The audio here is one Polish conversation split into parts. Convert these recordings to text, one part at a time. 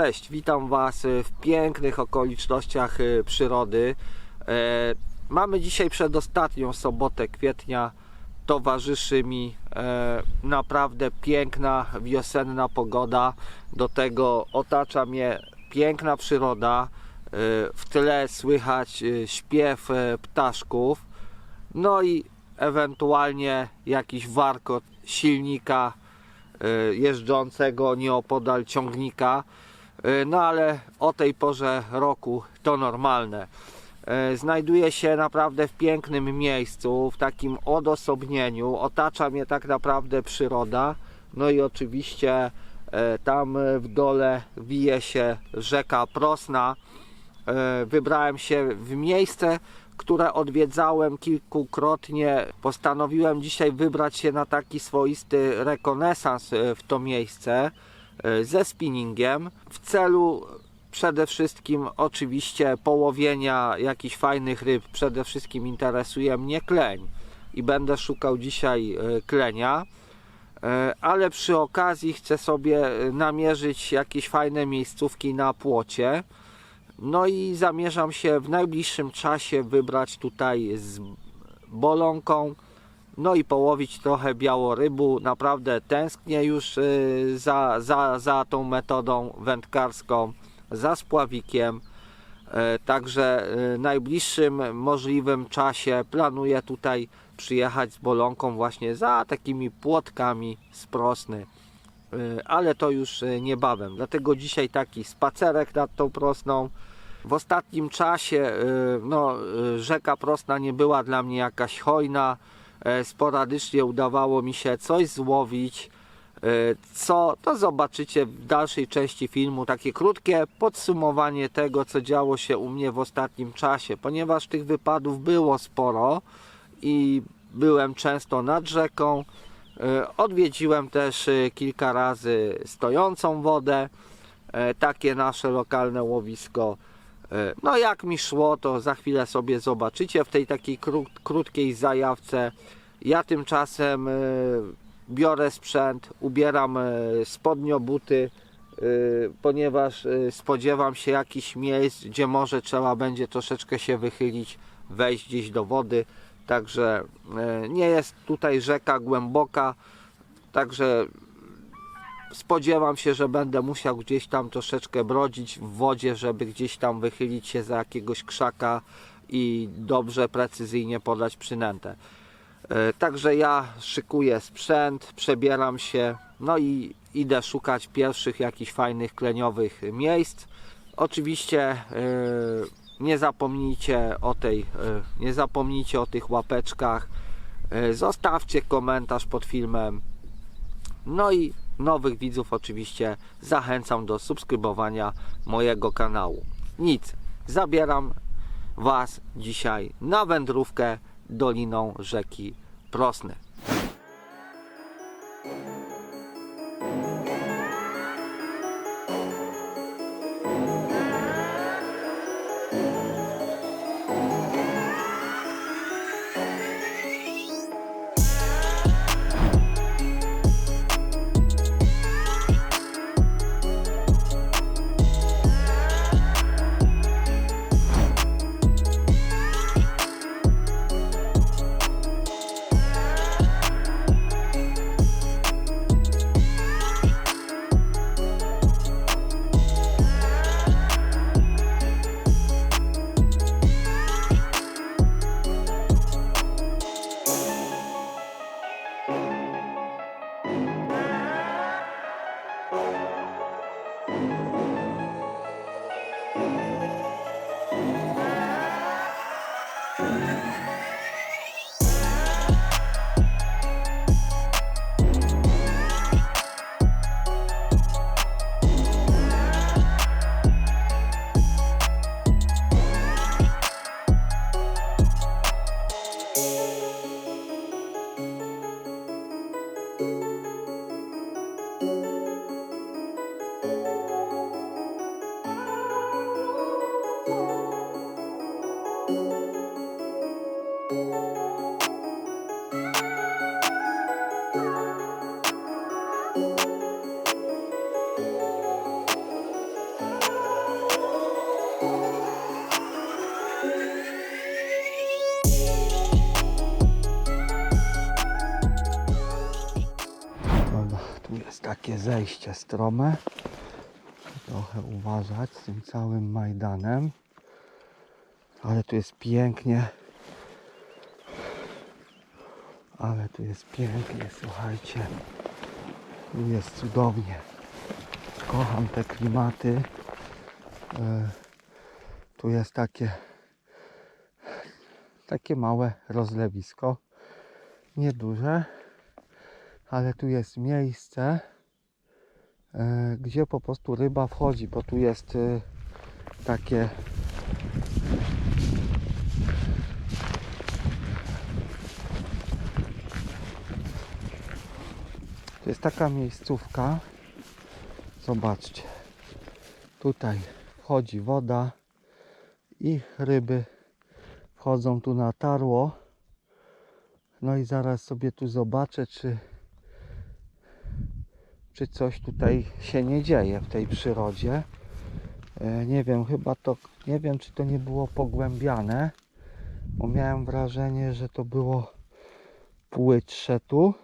Cześć, witam Was w pięknych okolicznościach y, przyrody. E, Mamy dzisiaj przedostatnią sobotę kwietnia. Towarzyszy mi e, naprawdę piękna wiosenna pogoda. Do tego otacza mnie piękna przyroda. E, W tle słychać y, śpiew ptaszków. No i ewentualnie jakiś warkot silnika jeżdżącego nieopodal ciągnika. Y, No ale o tej porze roku to normalne. Y, Znajduję się naprawdę w pięknym miejscu, w takim odosobnieniu. Otacza mnie tak naprawdę przyroda. No i oczywiście y, tam w dole wije się rzeka Prosna. Wybrałem się w miejsce, które odwiedzałem kilkukrotnie. Postanowiłem dzisiaj wybrać się na taki swoisty rekonesans w to miejsce ze spinningiem w celu przede wszystkim oczywiście połowienia jakichś fajnych ryb. Przede wszystkim interesuje mnie kleń i będę szukał dzisiaj e, klenia. E, ale przy okazji chcę sobie e, namierzyć jakieś fajne miejscówki na płocie. No i zamierzam się w najbliższym czasie wybrać tutaj z bolonką, no i połowić trochę białorybu. Naprawdę tęsknię już y, za, za, za tą metodą wędkarską, za spławikiem. E, Także w najbliższym możliwym czasie planuję tutaj przyjechać z bolonką właśnie za takimi płotkami z prosny. Y, ale to już y, niebawem. Dlatego dzisiaj taki spacerek nad tą prosną. W ostatnim czasie y, no, y, rzeka Prosna nie była dla mnie jakaś hojna. E, Sporadycznie udawało mi się coś złowić. Y, Co to zobaczycie w dalszej części filmu. Takie krótkie podsumowanie tego, co działo się u mnie w ostatnim czasie, ponieważ tych wypadów było sporo i byłem często nad rzeką. E, Odwiedziłem też e, kilka razy stojącą wodę, e, takie nasze lokalne łowisko. E, No jak mi szło, to za chwilę sobie zobaczycie w tej takiej kró- krótkiej zajawce. Ja tymczasem e, biorę sprzęt, ubieram e, spodnio buty, ponieważ spodziewam się jakichś miejsc, gdzie może trzeba będzie troszeczkę się wychylić, wejść gdzieś do wody. Także nie jest tutaj rzeka głęboka, także spodziewam się, że będę musiał gdzieś tam troszeczkę brodzić w wodzie, żeby gdzieś tam wychylić się za jakiegoś krzaka i dobrze, precyzyjnie podać przynętę. E, Także ja szykuję sprzęt, przebieram się, no i idę szukać pierwszych jakichś fajnych kleniowych miejsc. Oczywiście e, nie zapomnijcie o tej, e, nie zapomnijcie o tych łapeczkach. Zostawcie komentarz pod filmem. No i nowych widzów oczywiście zachęcam do subskrybowania mojego kanału. Nic, zabieram Was dzisiaj na wędrówkę doliną rzeki Prosny. Bye. Takie zejście strome. Trochę uważać z tym całym Majdanem. Ale tu jest pięknie. Ale tu jest pięknie, słuchajcie. Tu jest cudownie. Kocham te klimaty. E, Tu jest takie takie małe rozlewisko. Nieduże, ale tu jest miejsce, gdzie po prostu ryba wchodzi, bo tu jest e, takie To jest taka miejscówka. Zobaczcie. Tutaj wchodzi woda i ryby wchodzą tu na tarło. No i zaraz sobie tu zobaczę, czy, czy coś tutaj się nie dzieje w tej przyrodzie. E, Nie wiem, chyba to, nie wiem, czy to nie było pogłębiane, bo miałem wrażenie, że to było płytsze tu.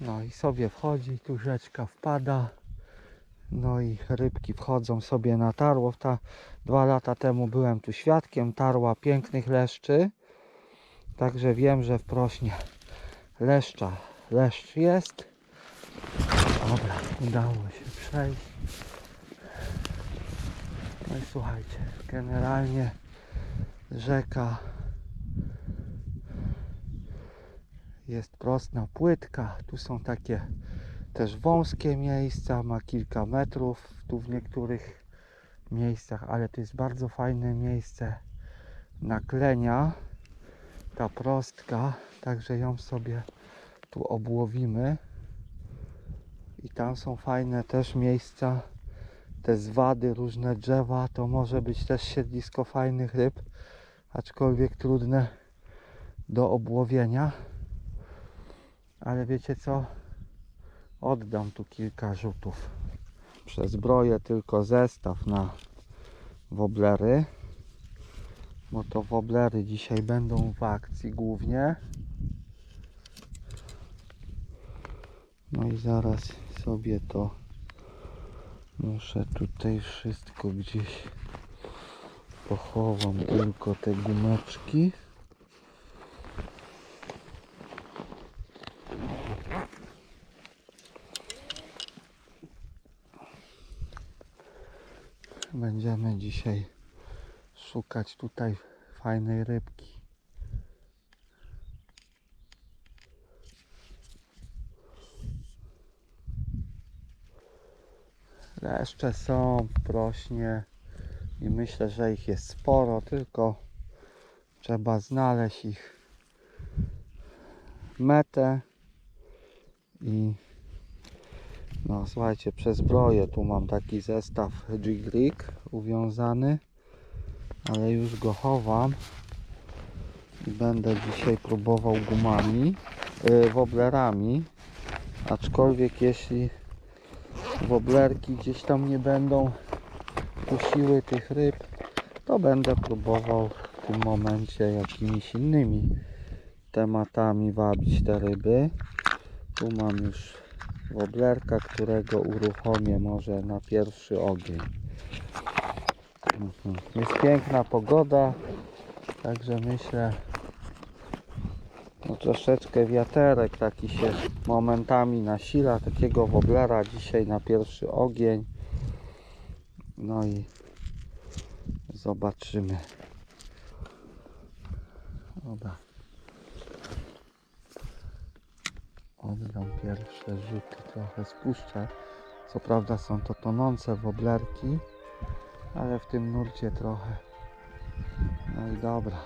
No i sobie wchodzi, tu rzeczka wpada. No i rybki wchodzą sobie na tarło. Ta, dwa lata temu byłem tu świadkiem tarła pięknych leszczy. Także wiem, że w prośnie leszcza leszcz jest. Dobra, udało się przejść. No i słuchajcie, generalnie rzeka jest prosta, płytka. Tu są takie też wąskie miejsca, ma kilka metrów tu w niektórych miejscach, ale to jest bardzo fajne miejsce naklenia. Ta prostka, także ją sobie tu obłowimy. I tam są fajne też miejsca, te zwady, różne drzewa, to może być też siedlisko fajnych ryb, aczkolwiek trudne do obłowienia. Ale wiecie co? Oddam tu kilka rzutów. Przezbroję tylko zestaw na woblery. Bo to woblery dzisiaj będą w akcji głównie. No i zaraz sobie to muszę tutaj wszystko gdzieś pochowam tylko te gumeczki. Będziemy dzisiaj szukać tutaj fajnej rybki. Leszcze są prośnie i myślę, że ich jest sporo, tylko trzeba znaleźć ich metę i no słuchajcie, przez zbroję tu mam taki zestaw jig rig uwiązany, ale już go chowam i będę dzisiaj próbował gumami, yy, woblerami, aczkolwiek jeśli woblerki gdzieś tam nie będą kusiły tych ryb, to będę próbował w tym momencie jakimiś innymi tematami wabić te ryby. Tu mam już woblerka, którego uruchomię może na pierwszy ogień. Mhm. Jest piękna pogoda, także myślę, no troszeczkę wiaterek taki się momentami nasila, takiego woblera dzisiaj na pierwszy ogień. No i zobaczymy. Dobra. Oddam pierwsze rzuty, trochę spuszczę. Co prawda są to tonące woblerki, ale w tym nurcie trochę. No i dobra.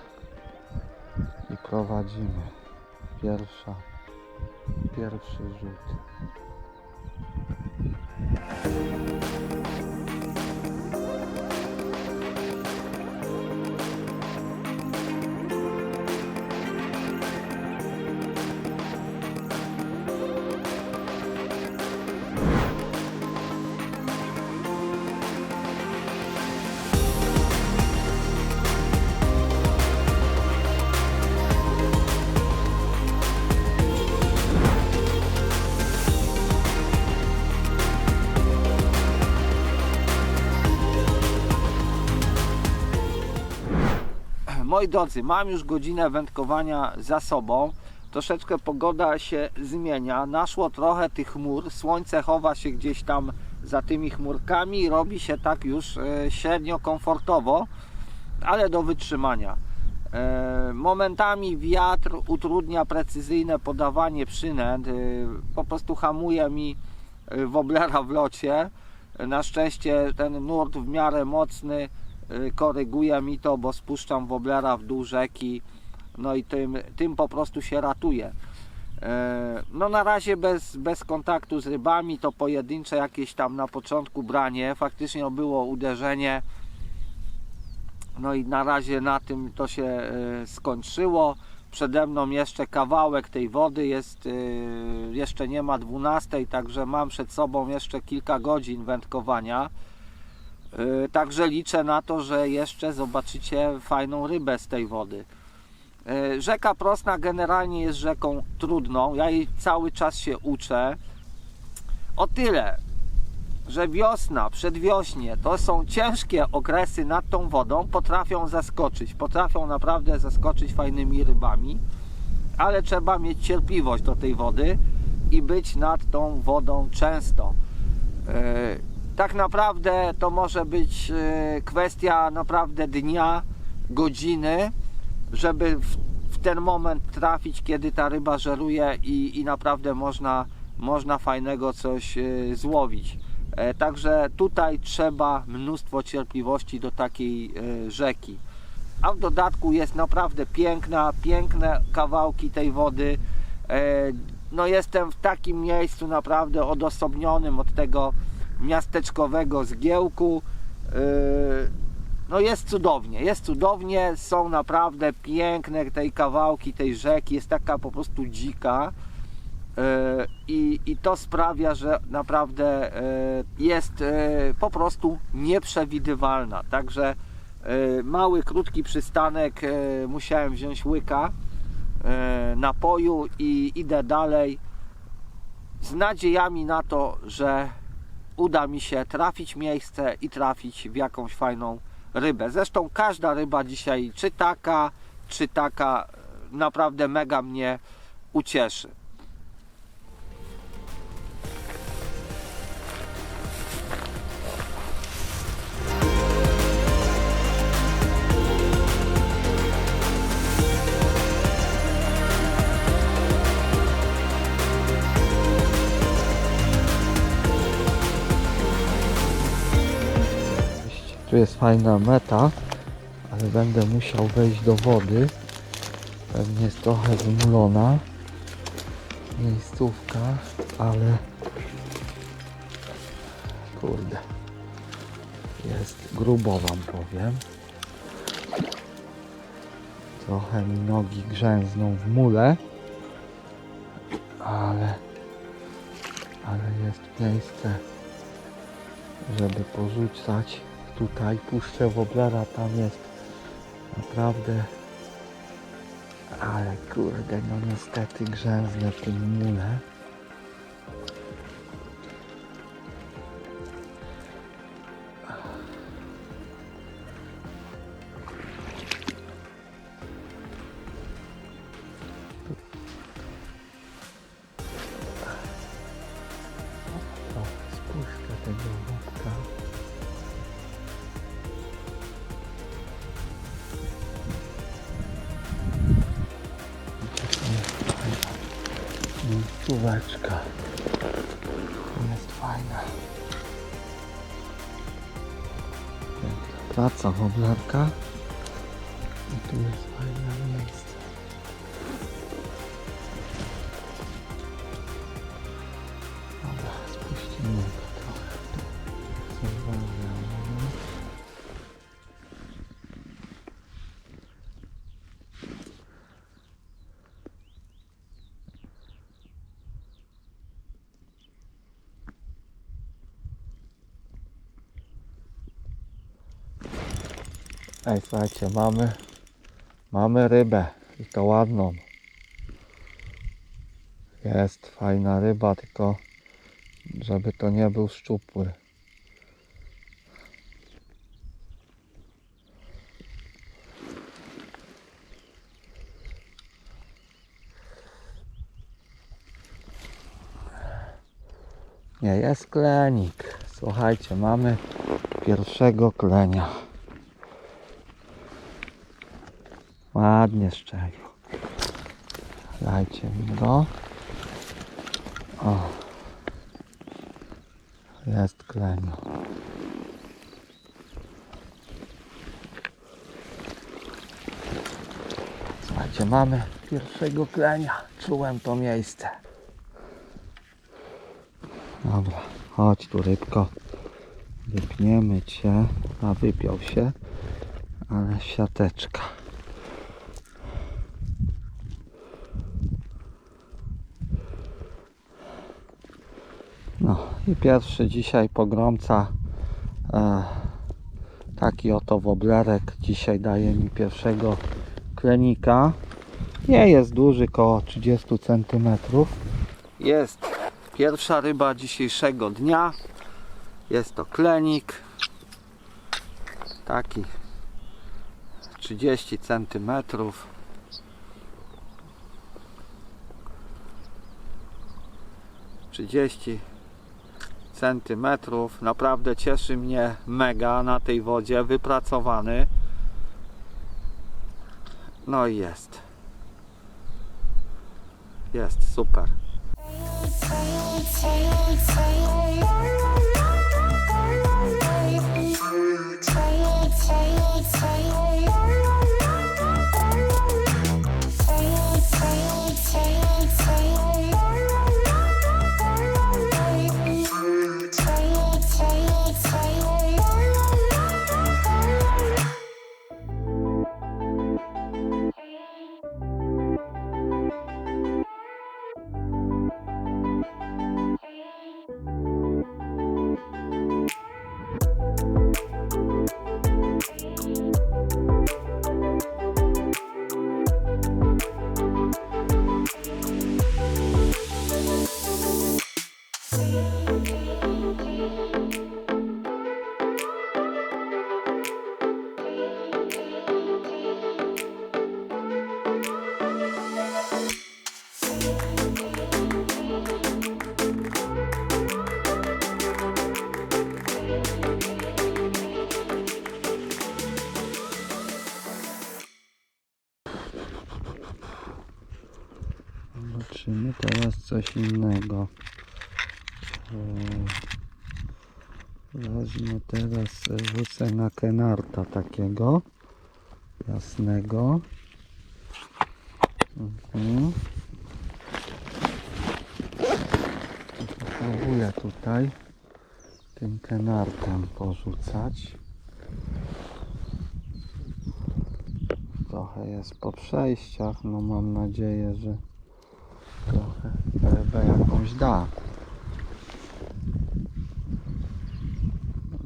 I prowadzimy. Pierwsza, pierwszy rzut. Moi drodzy, mam już godzinę wędkowania za sobą. Troszeczkę pogoda się zmienia. Naszło trochę tych chmur. Słońce chowa się gdzieś tam za tymi chmurkami i robi się tak już e, średnio komfortowo, ale do wytrzymania. E, Momentami wiatr utrudnia precyzyjne podawanie przynęt. e, Po prostu hamuje mi woblera w locie. Na szczęście ten nurt w miarę mocny koryguje mi to, bo spuszczam woblera w dół rzeki, no i tym, tym po prostu się ratuje. E, No na razie bez, bez kontaktu z rybami, to pojedyncze jakieś tam na początku branie, faktycznie było uderzenie, no i na razie na tym to się e, skończyło. Przede mną jeszcze kawałek tej wody jest, e, jeszcze nie ma 12, także mam przed sobą jeszcze kilka godzin wędkowania. E, Także liczę na to, że jeszcze zobaczycie fajną rybę z tej wody. E, Rzeka Prosna generalnie jest rzeką trudną. Ja jej cały czas się uczę. O tyle, że wiosna, przedwiośnie to są ciężkie okresy nad tą wodą, potrafią zaskoczyć, potrafią naprawdę zaskoczyć fajnymi rybami, ale trzeba mieć cierpliwość do tej wody i być nad tą wodą często. Tak naprawdę to może być e, kwestia naprawdę dnia, godziny, żeby w, w ten moment trafić, kiedy ta ryba żeruje i, i naprawdę można, można fajnego coś e, złowić. E, Także tutaj trzeba mnóstwo cierpliwości do takiej e, rzeki. A w dodatku jest naprawdę piękna, piękne kawałki tej wody. E, No jestem w takim miejscu naprawdę odosobnionym od tego miasteczkowego zgiełku. E, No jest cudownie, jest cudownie, są naprawdę piękne tej kawałki tej rzeki, jest taka po prostu dzika. E, I, I to sprawia, że naprawdę e, jest po prostu nieprzewidywalna. Także mały, krótki przystanek, musiałem wziąć łyka napoju i idę dalej z nadziejami na to, że uda mi się trafić miejsce i trafić w jakąś fajną rybę. Zresztą każda ryba dzisiaj, czy taka, czy taka, e, naprawdę mega mnie ucieszy. Jest fajna meta, ale będę musiał wejść do wody. Pewnie jest trochę zmulona miejscówka, ale kurde, jest grubo wam powiem. Trochę mi nogi grzęzną w mule, ale, ale jest miejsce, żeby porzucać tutaj puszczę woblera, tam jest naprawdę ale kurde, no niestety grzęznę w tym mule Miejscóweczka. Jest fajna. Piękna praca woblarka. I Ej, słuchajcie, mamy, mamy rybę i to ładną. Jest fajna ryba, tylko żeby to nie był szczupły. Nie, jest klenik. Słuchajcie, mamy pierwszego klenia. Ładnie szczelił. Dajcie mi go. O. Jest kleniu. Słuchajcie, mamy pierwszego klenia. Czułem to miejsce. Dobra, chodź tu rybko. Wypniemy cię. A wypiął się. Ale siateczka. No i pierwszy dzisiaj pogromca. E, taki oto woblerek dzisiaj daje mi pierwszego klenika. Nie jest duży, koło 30 cm. Jest pierwsza ryba dzisiejszego dnia. Jest to klenik. Taki 30 cm. Trzydzieści centymetrów. Naprawdę cieszy mnie mega na tej wodzie, wypracowany. No i jest. Jest, super. Wezmę teraz, e, rzucę na kenarta takiego jasnego. Mhm. Próbuję tutaj tym kenartem porzucać. Trochę jest po przejściach, no mam nadzieję, że trochę rybę jakąś da.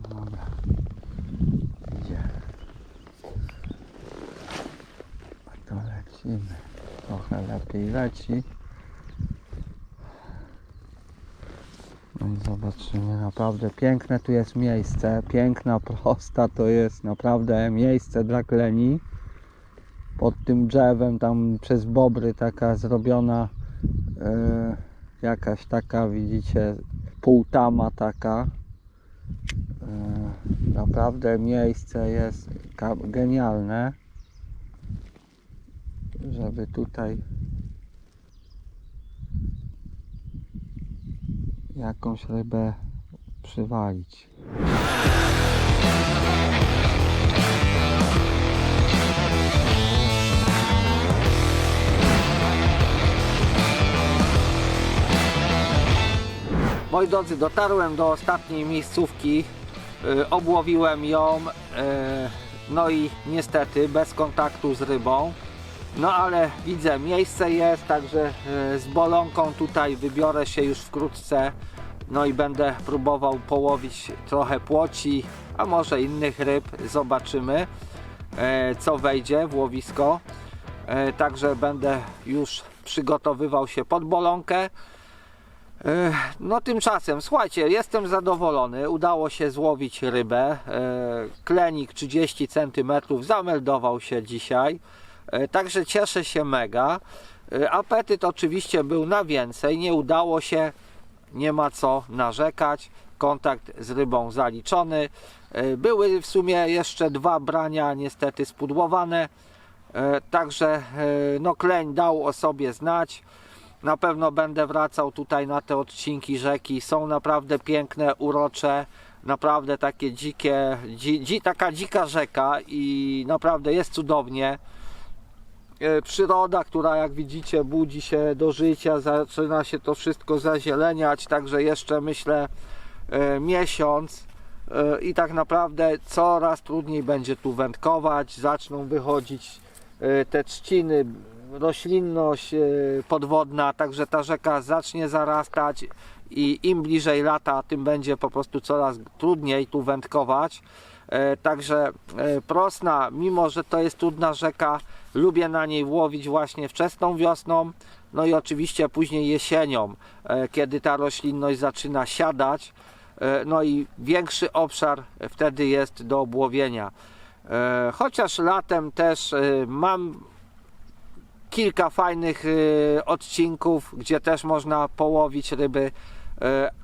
Dobra. Idzie. A lecimy. Trochę lepiej leci. No i zobaczymy. Naprawdę piękne tu jest miejsce. Piękna, prosta to jest naprawdę miejsce dla kleni. Pod tym drzewem tam przez bobry taka zrobiona e, jakaś taka widzicie półtama taka e, naprawdę miejsce jest genialne żeby tutaj jakąś rybę przywalić Moi drodzy, dotarłem do ostatniej miejscówki, y, obłowiłem ją, y, no i niestety bez kontaktu z rybą. No ale widzę, miejsce jest, także y, z bolonką tutaj wybiorę się już wkrótce. No i będę próbował połowić trochę płoci, a może innych ryb. Zobaczymy, e, co wejdzie w łowisko. E, Także będę już przygotowywał się pod bolonkę. E, No tymczasem, słuchajcie, jestem zadowolony. Udało się złowić rybę. E, Klenik 30 cm zameldował się dzisiaj. E, Także cieszę się mega. E, Apetyt oczywiście był na więcej. Nie udało się nie ma co narzekać. Kontakt z rybą zaliczony. E, Były w sumie jeszcze dwa brania, niestety spudłowane. Także no, kleń dał o sobie znać. Na pewno będę wracał tutaj na te odcinki rzeki. Są naprawdę piękne, urocze, naprawdę takie dzikie, dzi, dzi, taka dzika rzeka i naprawdę jest cudownie. E, Przyroda, która jak widzicie budzi się do życia, zaczyna się to wszystko zazieleniać, także jeszcze myślę e, miesiąc e, i tak naprawdę coraz trudniej będzie tu wędkować, zaczną wychodzić te trzciny, roślinność podwodna, także ta rzeka zacznie zarastać i im bliżej lata, tym będzie po prostu coraz trudniej tu wędkować. Także Prosna, mimo że to jest trudna rzeka, lubię na niej łowić właśnie wczesną wiosną, no i oczywiście później jesienią, e, kiedy ta roślinność zaczyna siadać, e, no i większy obszar wtedy jest do obłowienia. E, Chociaż latem też mam kilka fajnych odcinków, gdzie też można połowić ryby,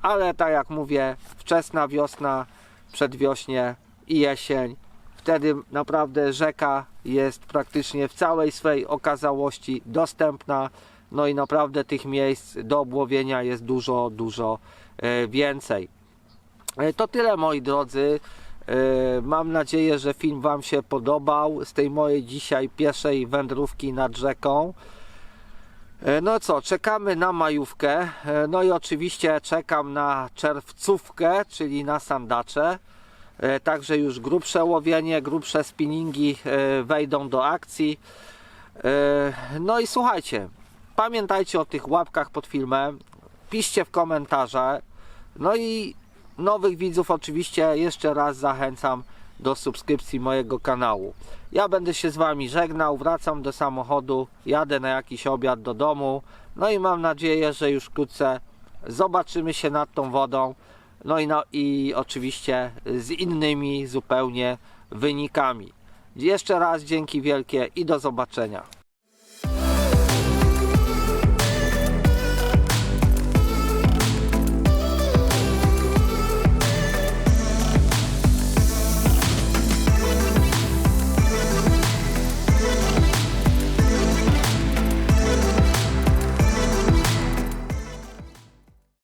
ale tak jak mówię, wczesna wiosna, przedwiośnie i jesień. Wtedy naprawdę rzeka jest praktycznie w całej swej okazałości dostępna. No i naprawdę tych miejsc do obłowienia jest dużo, dużo e, więcej. E, To tyle moi drodzy. E, Mam nadzieję, że film Wam się podobał z tej mojej dzisiaj pierwszej wędrówki nad rzeką. No co, czekamy na majówkę. No i oczywiście czekam na czerwcówkę, czyli na sandacze. E, Także już grubsze łowienie, grubsze spinningi e, wejdą do akcji. E, No i słuchajcie, pamiętajcie o tych łapkach pod filmem, piszcie w komentarze. No i nowych widzów oczywiście jeszcze raz zachęcam do subskrypcji mojego kanału. Ja będę się z Wami żegnał, wracam do samochodu, jadę na jakiś obiad do domu. No i mam nadzieję, że już wkrótce zobaczymy się nad tą wodą. No i, no, i oczywiście z innymi zupełnie wynikami. Jeszcze raz dzięki wielkie i do zobaczenia.